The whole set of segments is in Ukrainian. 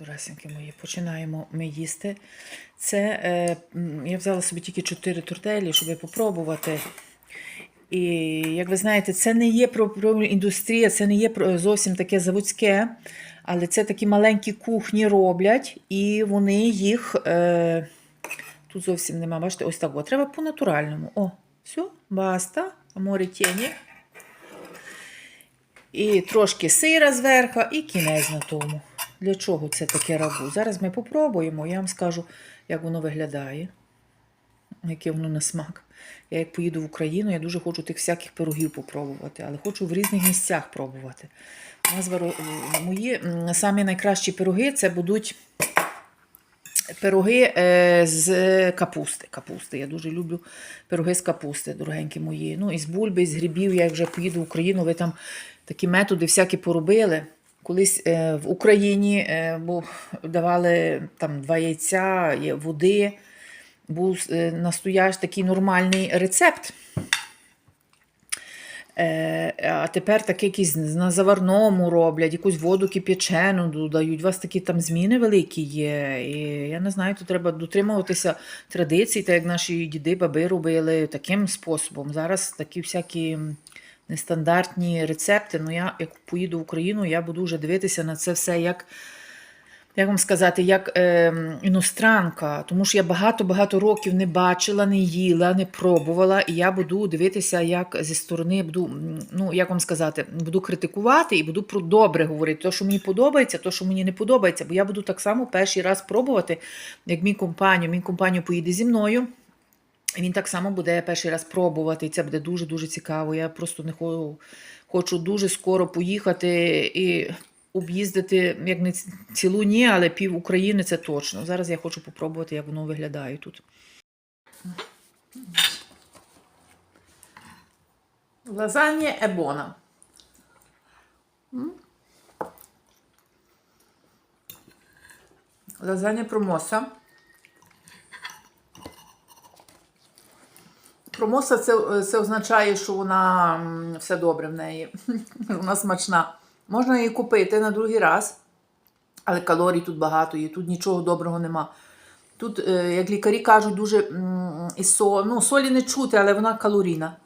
доресеньки мої, починаємо ми їсти. Це е, я взяла собі тільки 4 тортелі, щоб попробувати. І як ви знаєте, це не є про, індустрія, це не є зовсім таке заводське, але це такі маленькі кухні роблять, і вони їх. Е, тут зовсім нема, бачите, ось так. Треба по-натуральному. О, все, баста, аморі тіні. І трошки сира зверху, і кінець на тому. Для чого це таке рагу? Зараз ми попробуємо, я вам скажу, як воно виглядає, яке воно на смак. Я як поїду в Україну, я дуже хочу тих всяких пирогів попробувати, але хочу в різних місцях пробувати. Виро- мої самі найкращі пироги це будуть пироги е, з капусти. капусти. Я дуже люблю пироги з капусти, дорогенькі мої. Ну, і з бульби, і з грибів. Я вже поїду в Україну, ви там такі методи всякі поробили. Колись е, в Україні е, давали там два яйця, води. Був е, настоящ такий нормальний рецепт. А тепер таке якісь на заварному роблять, якусь воду кип'ячену додають. У вас такі там зміни великі є. І я не знаю, то треба дотримуватися традицій, так як наші діди, баби робили таким способом. Зараз такі всякі нестандартні рецепти. Ну, я як поїду в Україну, я буду вже дивитися на це все як. Як вам сказати, як е, іностранка, тому що я багато-багато років не бачила, не їла, не пробувала, і я буду дивитися, як зі сторони буду, ну як вам сказати, буду критикувати і буду про добре говорити. То, що мені подобається, то, що мені не подобається, бо я буду так само перший раз пробувати, як мій компанію. Мій компанію поїде зі мною. Він так само буде перший раз пробувати, і це буде дуже-дуже цікаво. Я просто не хочу, хочу дуже скоро поїхати і об'їздити, як не цілу ні, але пів України це точно. Зараз я хочу попробувати, як воно виглядає тут. Лазанья ебона. Лазанья промоса. Промоса це, це означає, що вона все добре в неї. вона смачна. Можна її купити на другий раз, але калорій тут багато є, тут нічого доброго нема. Тут, е, як лікарі кажуть, дуже і со, ну, солі не чути, але вона калорійна.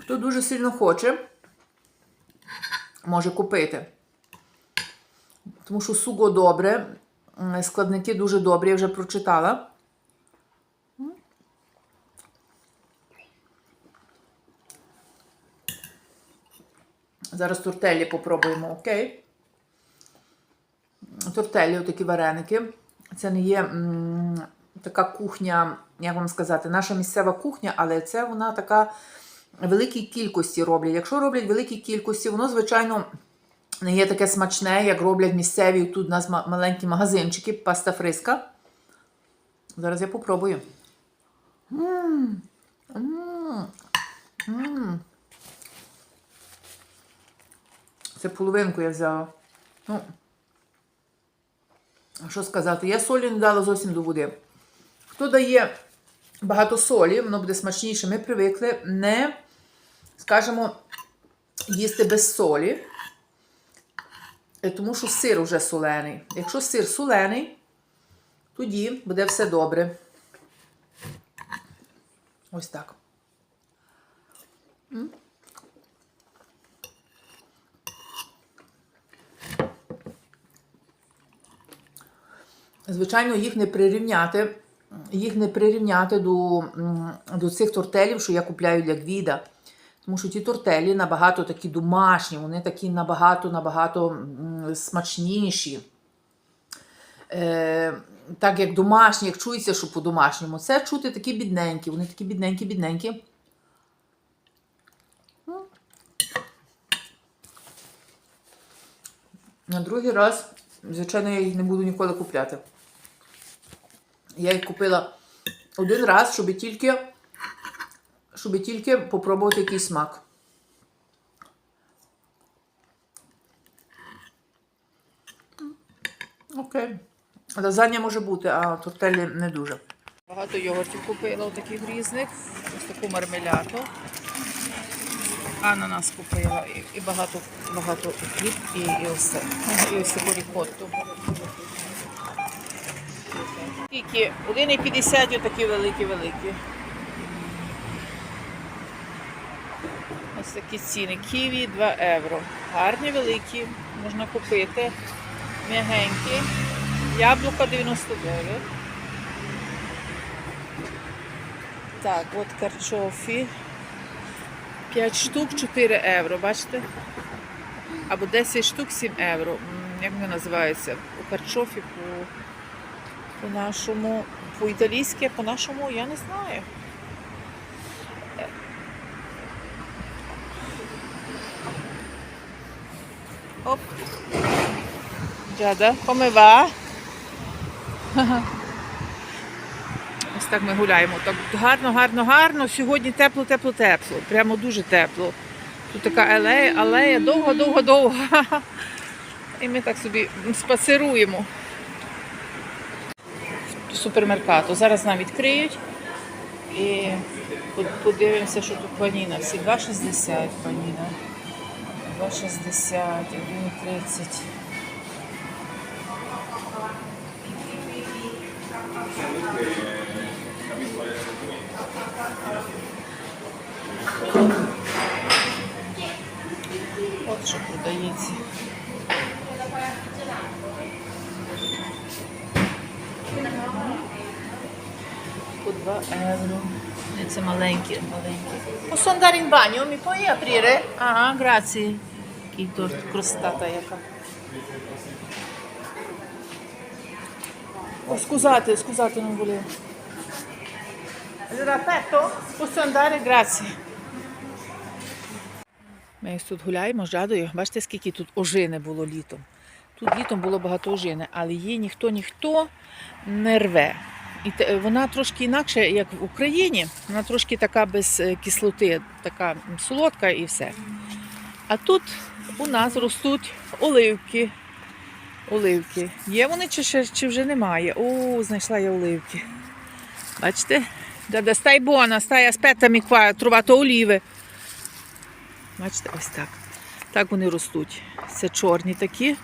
Хто дуже сильно хоче, може купити. Тому що суго добре, складники дуже добрі, я вже прочитала. Зараз тортелі попробуємо, окей? Тортелі, такі вареники. Це не є м, така кухня, як вам сказати, наша місцева кухня, але це вона така великій кількості роблять. Якщо роблять великій кількості, воно, звичайно, не є таке смачне, як роблять місцеві. Тут у нас ма- маленькі магазинчики, паста фриска. Зараз я попробую. М, м, м. Це половинку я взяла. Ну, що сказати? Я солі не дала зовсім до води. Хто дає багато солі, воно буде смачніше. Ми привикли не, скажімо, їсти без солі, тому що сир вже солений. Якщо сир солений, тоді буде все добре. Ось так. Звичайно, їх не прирівняти, їх не прирівняти до, до цих тортелів, що я купляю для Гвіда. Тому що ті тортелі набагато такі домашні, вони такі набагато набагато смачніші. Е, так як домашні, як чується, що по-домашньому. Це чути такі бідненькі, вони такі бідненькі, бідненькі. На другий раз, звичайно, я їх не буду ніколи купляти. Я їх купила один раз, щоб тільки, щоб тільки попробувати який смак. Окей. Лазанья може бути, а тортелі не дуже. Багато йогуртів купила таких різних. Ось таку мармеляту. ананас купила і багато, багато хліб, і, і ось, і ось таку рікотту. Скільки? 1,50 отакі великі-великі. Ось такі ціни. Ківі 2 євро. Гарні великі, можна купити. М'ягенькі. Яблука 99. Так, от карчофі. 5 штук 4 євро, бачите? Або 10 штук 7 євро. Як вони називаються? У карчофі по, по нашому, по-італійськи, по-нашому, я не знаю. Оп. Come va? Ось так ми гуляємо. Так гарно, гарно, гарно. Сьогодні тепло, тепло, тепло. Прямо дуже тепло. Тут така алея, алея довго. І ми так собі спацеруємо. Супермеркату. Зараз нам відкриють. І подивимося, що тут паніна. Всі 2,60 паніна. 2,60, 1,30. От що продається. 2 євро. Ні, Це маленькі, маленькі. In bagno? Mi puoi aprire? Ага, grazie. Який торт, кростата яка. О, scusate, scusate, non volevo. Allora, aperto? Posso andare? Grazie. Ми ось тут гуляємо з жадою. Бачите, скільки тут ожини було літом. Тут літом було багато ожини, але її ніхто ніхто не рве. І вона трошки інакше, як в Україні, вона трошки така без е, кислоти, така солодка і все. А тут у нас ростуть оливки. Оливки. Є вони чи, ще, чи вже немає? О, знайшла я оливки. Бачите? Да, да, stai buona, stai, aspettami qua, ho trovato olive. Бачите, ось так. Так вони ростуть. Це чорні такі,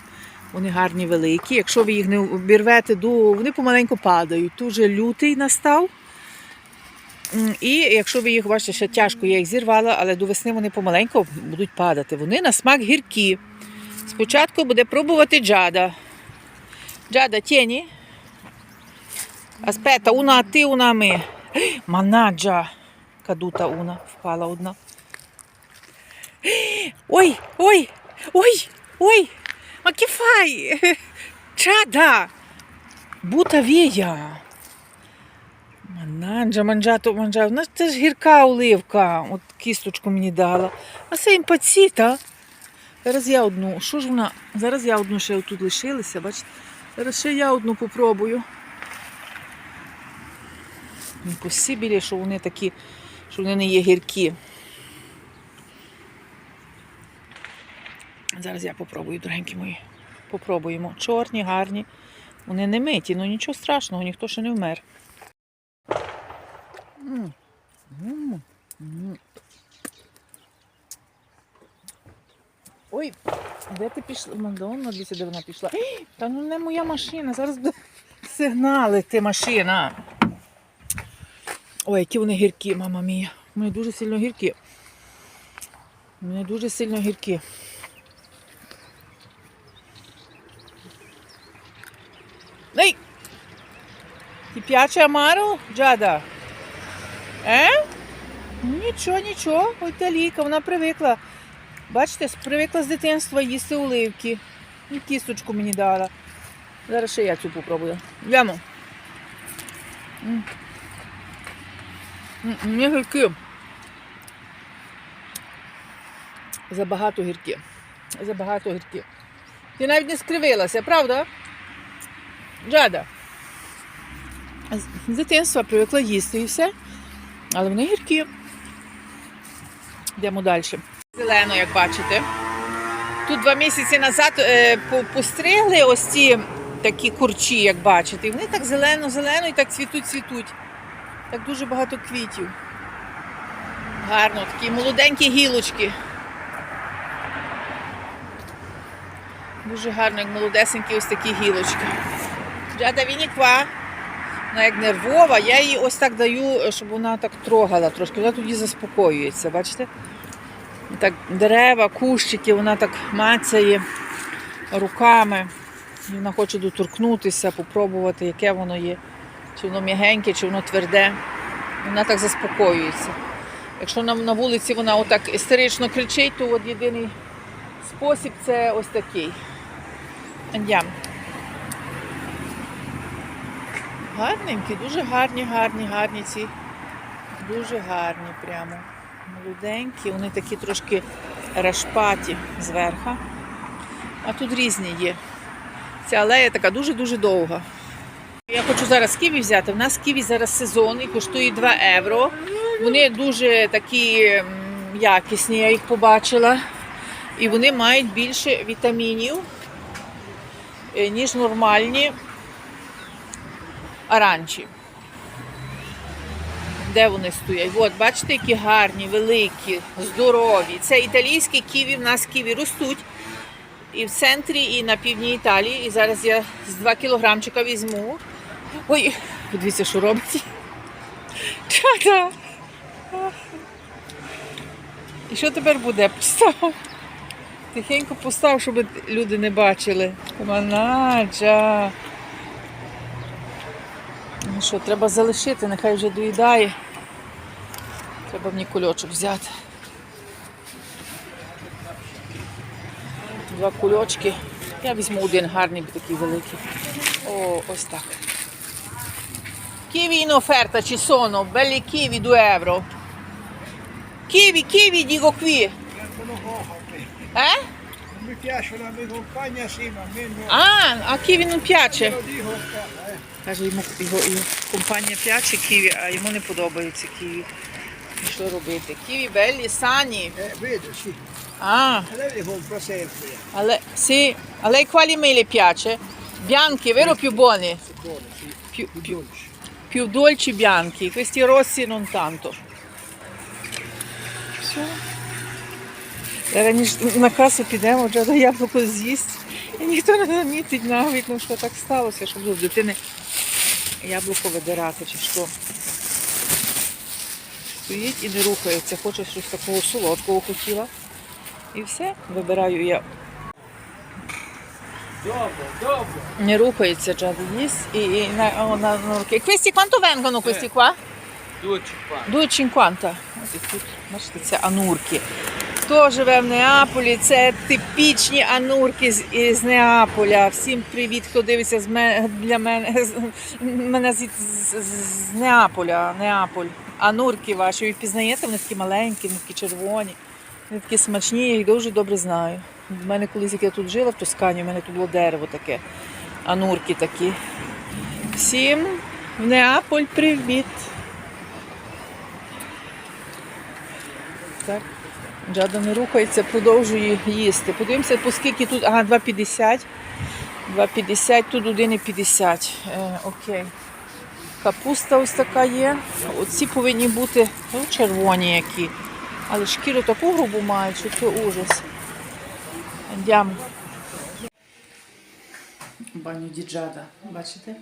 вони гарні великі. Якщо ви їх не обірвете, вони помаленьку падають. Тут вже лютий настав. І якщо ви їх бачите, ще тяжко, я їх зірвала, але до весни вони помаленьку будуть падати. Вони на смак гіркі. Спочатку буде пробувати джада. Джада, тіні. Аспета, a te, una a me. Кадута una, впала одна. Ой, ой, ой, ой, Giada, butta via. Мананджа, манджато, манджато. Ну, це ж гірка оливка. От кісточку мені дала. А це імпаціта. Зараз я одну. Що ж вона? Зараз я одну ще тут лишилася, бачите? Зараз ще я одну попробую. Посібілі, що вони такі, що вони не є гіркі. Зараз я попробую, дорогенькі мої. Попробуємо. Чорні, гарні. Вони не миті, ну нічого страшного, ніхто ще не вмер. Ой, де ти пішла? Мадонна, дивіться, де вона пішла. Та ну не моя машина, зараз буде сигналити машина. Ой, які вони гіркі, мама мія. Вони дуже сильно гіркі. Вони дуже сильно гіркі. Ей! Ti piace amaro, Джада? Е? Нічого, нічого, італійка, вона привикла. Бачите, привикла з дитинства їсти оливки. І кісточку мені дала. Зараз ще я цю попробую. Йдемо. М. М, Не гіркі. Забагато гіркі. Забагато гіркі. Ти навіть не скривилася, правда? Джада. З дитинства привикла їсти і все, але вони гіркі. Йдемо далі. Зелено, як бачите. Тут два місяці назад е, постригли ось ці такі курчі, як бачите. І вони так зелено-зелено і так цвітуть-цвітуть. Так дуже багато квітів. Гарно, такі молоденькі гілочки. Дуже гарно, як молодесенькі ось такі гілочки. Джада Вініква. Вона як нервова, я їй ось так даю, щоб вона так трогала трошки. Вона тоді заспокоюється, бачите? Так, дерева, кущики, вона так мацяє руками. Вона хоче доторкнутися, попробувати, яке воно є. Чи воно м'ягеньке, чи воно тверде. Вона так заспокоюється. Якщо нам на вулиці вона отак істерично кричить, то от єдиний спосіб це ось такий. Андям. Гарненькі, дуже гарні, гарні, гарні ці. Дуже гарні прямо. Молоденькі, вони такі трошки рашпаті зверху. А тут різні є. Ця алея така дуже-дуже довга. Я хочу зараз ківі взяти. У нас ківі зараз сезонний, коштує 2 євро. Вони дуже такі якісні, я їх побачила. І вони мають більше вітамінів, е, ніж нормальні аранчі. Де вони стоять? От, бачите, які гарні, великі, здорові. Це італійські ківі, в нас ківі ростуть і в центрі, і на півдні Італії. І зараз я з 2 кілограмчика візьму. Ой, подивіться, що робить. Чата. І що тепер буде? Постав. Тихенько постав, щоб люди не бачили. Манаджа. Ну що, треба залишити, нехай вже доїдає. Треба мені кульочок взяти. Два кульочки. Я візьму один гарний, такий великий. О, ось так. Kiwi in offerta ci sono, belli kiwi 2 euro. Kiwi, kiwi dico qui. Eh? Piace la mia compagna, sì, ma a me no. Ah, a kiwi non piace. Lo dico eh. Каже, йому його, його компанія п'яче ківі, а йому не подобається ківі. І Що робити? Ківі белі, сані. Eh, vedo, sì. А, E lei le compra sempre. але, sì, a lei quali mele piace? Bianchi, vero più buoni? Sì. Più, Più più dolci bianchi, questi rossi non tanto. Все. Ніж на касу підемо, вже до яблуко з'їсть. І ніхто не замітить навіть, ну що так сталося, щоб в дитини яблуко видирати чи що. Стоїть і не рухається, хоче щось такого солодкого хотіла. І все, вибираю я. Не рухається Джади їсть і, і на, о, на, на руки. Questi quanto vengono questi qua? 2,50. 2,50. Ось і тут, бачите, це анурки. Хто живе в Неаполі, це типічні анурки з, із Неаполя. Всім привіт, хто дивиться з мене, для мене, з, мене з, з, з Неаполя. Неаполь. Анурки ваші. Ви впізнаєте, вони такі маленькі, вони такі червоні. Вони такі смачні, я їх дуже добре знаю. В мене колись, як я тут жила в Тоскані, в мене тут було дерево таке. Анурки такі. Всім в Неаполь привіт! Так. Джада не рухається, продовжує їсти. Подивимося, по скільки тут. Ага, 2,50. 2,50, тут 1,50. Е, окей. Капуста ось така є. Оці повинні бути ну, червоні які. Але шкіру таку грубу мають, що це ужас. Йдемо. Баню діджада. Бачите?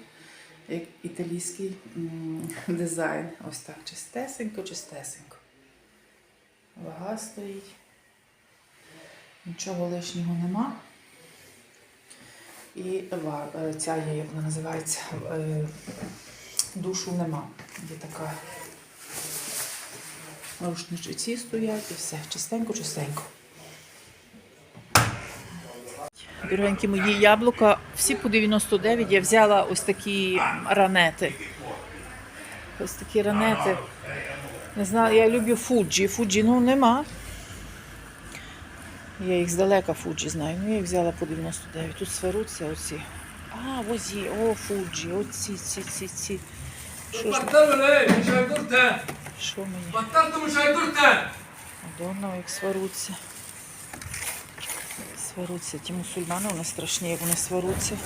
Як італійський дизайн. Ось так. Чистесенько, чистесенько. Вага стоїть. Нічого лишнього нема. І е, ця є, як вона називається, е, душу нема. Є така рушничці стоять і все. Чистенько, чистенько. Дорогенькі мої яблука, всі по 99 я взяла ось такі ранети. Ось такі ранети. Не знаю, я люблю фуджі. Фуджі ну нема. Я їх здалека фуджі знаю. Ну я їх взяла по 99. Тут сверуться оці. А, возі, о, фуджі, оці ці ці ці. Що ж? Що мені? Мадонна, як сваруться. Сваруться. Ті мусульмани, у нас страшні, як вони сваруться.